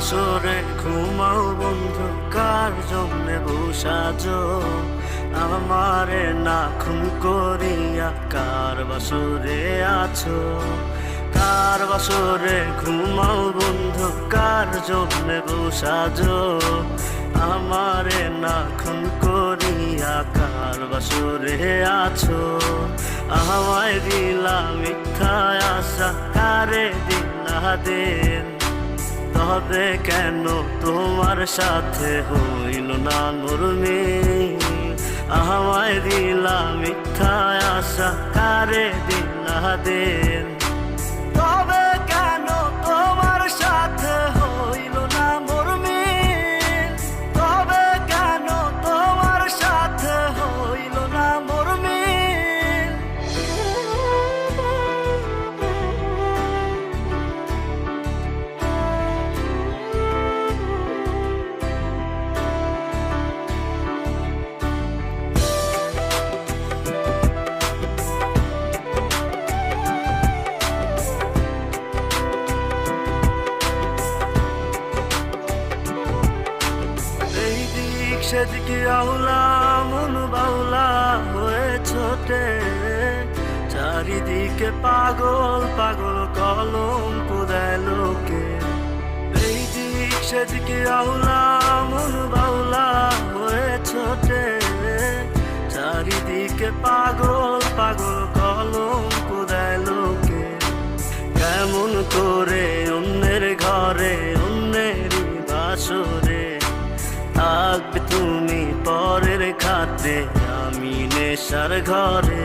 বাসরে ঘুমাও বন্ধু, কার জন্যে বসাজ আমারে না খুন করিয়া কার বাসরে আছো? কার বাসরে ঘুমাও বন্ধু, কার জন্যে বসাজ আমারে না খুন করিয়া কার বাসরে আছো? আমায় দিলা মিথ্যা আশা, কারে দিলা দেন? তবে কেন তোমার সাথে হইল না নুরমি? আমায় দিলা মিথ্যা আশা কারে দিলা দেন দিক সেদিকে আউলা, মন বাউলা হয়ে ছোটে। চারিদিকে পাগল পাগল কলম কোদায় লোকে। এই দিক সেদিকে আউলা, মন বাউলা হয়ে ছোটে। চারিদিকে পাগল পাগল কলম কোদায় লোকে। কেমন করে অন্যের খাতে আমি নেশার ঘরে